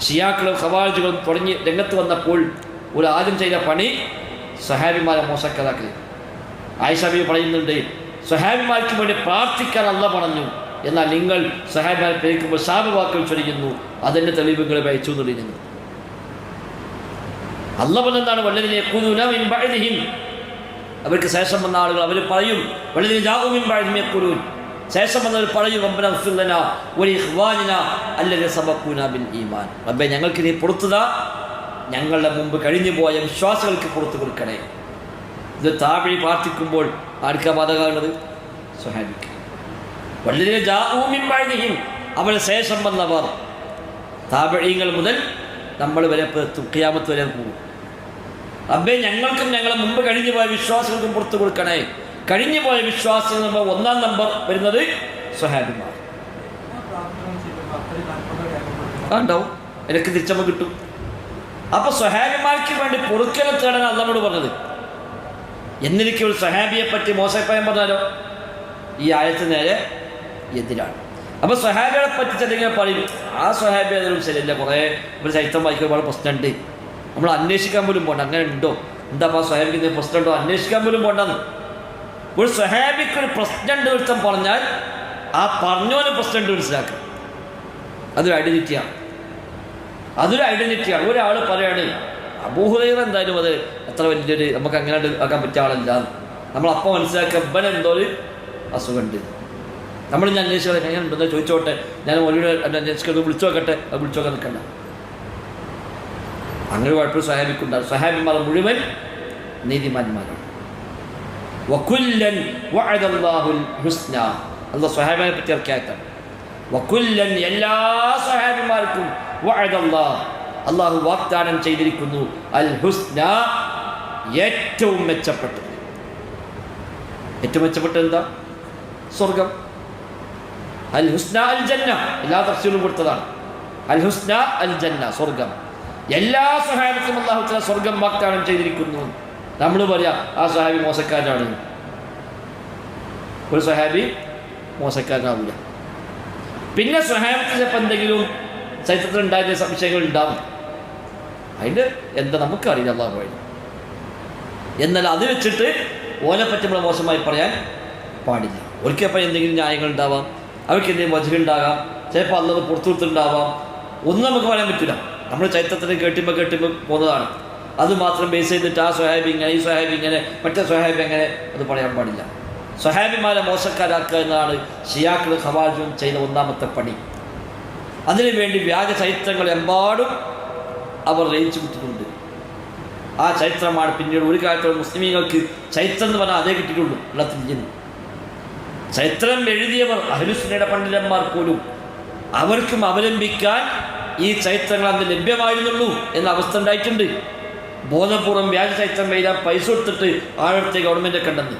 ഷിയാക്കളും ഖവാജുകളും തുടങ്ങി രംഗത്ത് വന്നപ്പോൾ ഒരു ആദ്യം ചെയ്ത പണി സഹാബിമാരെ മോശക്കാരാക്കൽ ആയിഷാബി പറയുന്നുണ്ട് സഹാബിമാർക്ക് വേണ്ടി പ്രാർത്ഥിക്കാൻ അല്ല പറഞ്ഞു. എന്നാൽ നിങ്ങൾ സഹാബിമാരെ പേരിക്കുമ്പോൾ ശാപവാക്കൾ ചൊരിയുന്നു. അതിന്റെ തെളിവുകൾ അയച്ചു എന്നുള്ളിരുന്നു അല്ല പറഞ്ഞെന്താണ്? വല്ലതിനെ അവർക്ക് ശേഷം വന്ന ആളുകൾ അവർ പറയും വല്ലതിനെ ജാവുമിൻ പഴമിയക്കുലൂൻ ശേഷം വന്നവർ പറയും റബ്ബന ഉഫ്ഫിർ ഒരു ഇഹ്വാനിന അല്ലെ സബക്കൂന ബിൻ ഈമാൻ. റബ്ബെ ഞങ്ങൾക്ക് നീ പുറത്തുതാ. ഞങ്ങളുടെ മുമ്പ് കഴിഞ്ഞു പോയ വിശ്വാസികൾക്ക് പുറത്തു കൊടുക്കണേ. ഇത് താപിഴി പ്രാർത്ഥിക്കുമ്പോൾ ആർക്കാ ബാധകമാണത് സുഹാബിക്ക് വളരെ ജാഊമിൻ അവരെ ശേഷം വന്നവർ താപഴീങ്ങൾ മുതൽ നമ്മൾ വരെ തുക്കിയാമത്ത് വരെ പോകും. അബ്ബെ ഞങ്ങൾക്കും ഞങ്ങളെ മുമ്പ് കഴിഞ്ഞു പോയ വിശ്വാസികൾക്കും പുറത്തു കൊടുക്കണേ. കഴിഞ്ഞു പോയ വിശ്വാസികൾ നമ്പർ ഒന്നാം നമ്പർ വരുന്നത് സ്വഹാബിമാർ. ഉണ്ടാവും എനിക്ക് തിരിച്ചമ്മ കിട്ടും. അപ്പൊ സ്വഹാബിമാർക്ക് വേണ്ടി പൊറുക്കലെ തേടാൻ അള്ളമ്മോട് പറഞ്ഞത്. എന്നിരിക്കും ഒരു സ്വഹാബിയെ പറ്റി മോശപ്പായം പറഞ്ഞാലോ? ഈ ആയത്തിന് നേരെ എതിരാണ്. അപ്പൊ സ്വഹാബികളെ പറ്റി ചിലങ്ങനെ പറയും. ആ സ്വഹാബി അതിലും ശരിയല്ല കുറേ ഒരു ചരിത്രം വായിക്കാൻ ഒരുപാട് പ്രശ്നമുണ്ട്. നമ്മൾ അന്വേഷിക്കാൻ പോലും പോകണ്ട അങ്ങനെ ഉണ്ടോ? എന്താ അപ്പോൾ എന്തെങ്കിലും പ്രശ്നമുണ്ടോ? അന്വേഷിക്കാൻ പോലും പോണ്ടെന്ന്. ഒരു സ്വഹാബിക്ക് ഒരു പ്രസിഡന്റ് ഒരുത്തം പറഞ്ഞാൽ ആ പറഞ്ഞോന് പ്രസിഡന്റ് മനസ്സിലാക്കുക അതൊരു ഐഡന്റിറ്റിയാണ് അതൊരു ഐഡന്റിറ്റിയാണ് ഒരാൾ പറയാണ് അബൂഹുദൈർ എന്തായാലും അത് അത്ര വലിയൊരു നമുക്ക് അങ്ങനെ ആക്കാൻ പറ്റിയ ആളല്ല. നമ്മൾ അപ്പം മനസ്സിലാക്കുക ഇവൻ എന്തോ ഒരു അസുഖമുണ്ട്. നമ്മൾ ഞാൻ അന്വേഷിച്ചത് എങ്ങനെ ഉണ്ടെന്ന് ചോദിച്ചോട്ടെ. ഞാൻ ഒരു അന്വേഷിക്കുന്നത് വിളിച്ചു നോക്കട്ടെ. അത് വിളിച്ചു നോക്കാൻ നിൽക്കണ്ട. അങ്ങനെ കുഴപ്പമില്ല. സഹാബിക്കുണ്ടാകും സഹാബിമാർ മുഴുവൻ നീതിമാന്മാരാണ്. വഅദല്ലാഹുൽ എല്ലാ സ്വഹാബിമാർക്കും വഅദല്ലാഹ് അള്ളാഹു വാഗ്ദാനം ചെയ്തിരിക്കുന്നു. അൽ ഹുസ്ന ഏറ്റവും മെച്ചപ്പെട്ടത്. ഏറ്റവും മെച്ചപ്പെട്ടത് എന്താ? സ്വർഗം അൽ ഹുസ്ന അൽ ജന്ന എല്ലാ തഫ്സീലും കൊടുത്തതാണ്. അൽ ഹുസ്ന അൽ ജന്ന സ്വർഗം എല്ലാ സഹായത്തിനും അള്ളാഹു സ്വർഗം വാഗ്ദാനം ചെയ്തിരിക്കുന്നു. നമ്മൾ പറയാം ആ സഹാബി മോശക്കാരനാണ്. ഒരു സഹാബി മോശക്കാരനാവില്ല. പിന്നെ സഹാബത്തിൽ ചിലപ്പോൾ എന്തെങ്കിലും ചരിത്രത്തിൽ ഉണ്ടായ സംശയങ്ങൾ ഉണ്ടാവും. അതിന്റെ എന്താ നമുക്കറിയില്ല അള്ളാഹു വഴി എന്നാൽ അത് വെച്ചിട്ട് ഓനെ പറ്റി നമ്മൾ മോശമായി പറയാൻ പാടില്ല. ഒരിക്കപ്പം എന്തെങ്കിലും ന്യായങ്ങൾ ഉണ്ടാവാം അവർക്ക് എന്തെങ്കിലും വചനം ഉണ്ടാകാം ചിലപ്പോൾ അന്നത് പുറത്തു കൊടുത്തിട്ടുണ്ടാവാം. ഒന്നും നമുക്ക് പറയാൻ പറ്റില്ല നമ്മൾ ചരിത്രത്തിന് കേട്ടുമ്പോൾ കേട്ടുമ്പോൾ പോകുന്നതാണ്. അത് മാത്രം ബേസ് ചെയ്തിട്ട് ആ സ്വഹാബി ഇങ്ങനെ ഈ സ്വഹാബി ഇങ്ങനെ മറ്റേ സ്വഹാബി എങ്ങനെ? അത് പറയാൻ പാടില്ല. സ്വഹാബിമാരെ മോശക്കാരാക്കുക എന്നതാണ് ഷിയാക്കൾ ഖവാജും ചെയ്ത ഒന്നാമത്തെ പണി അതിനുവേണ്ടി വ്യാജ ചരിത്രങ്ങൾ എമ്പാടും അവർ രചിച്ചു വിട്ടിട്ടുണ്ട് ആ ചരിത്രമാണ് പിന്നീട് ഒരു കാലത്തോളം മുസ്ലിമീങ്ങൾക്ക് ചരിത്രം എന്ന് പറഞ്ഞാൽ അതേ കിട്ടിയിട്ടുള്ളൂ വെള്ളത്തിൽ ചരിത്രം എഴുതിയവർ അഹലുസ്നയുടെ പണ്ഡിതന്മാർ പോലും അവർക്കും അവലംബിക്കാൻ ഈ ചരിത്രങ്ങൾ അന്ന് ലഭ്യമായിരുന്നുള്ളൂ എന്ന അവസ്ഥ ഉണ്ടായിട്ടുണ്ട്. ബോധപൂർവം വ്യാജ ചരിത്രം എഴുതാൻ പൈസ കൊടുത്തിട്ട് ആഴത്തെ ഗവൺമെന്റ് കണ്ടെന്ന്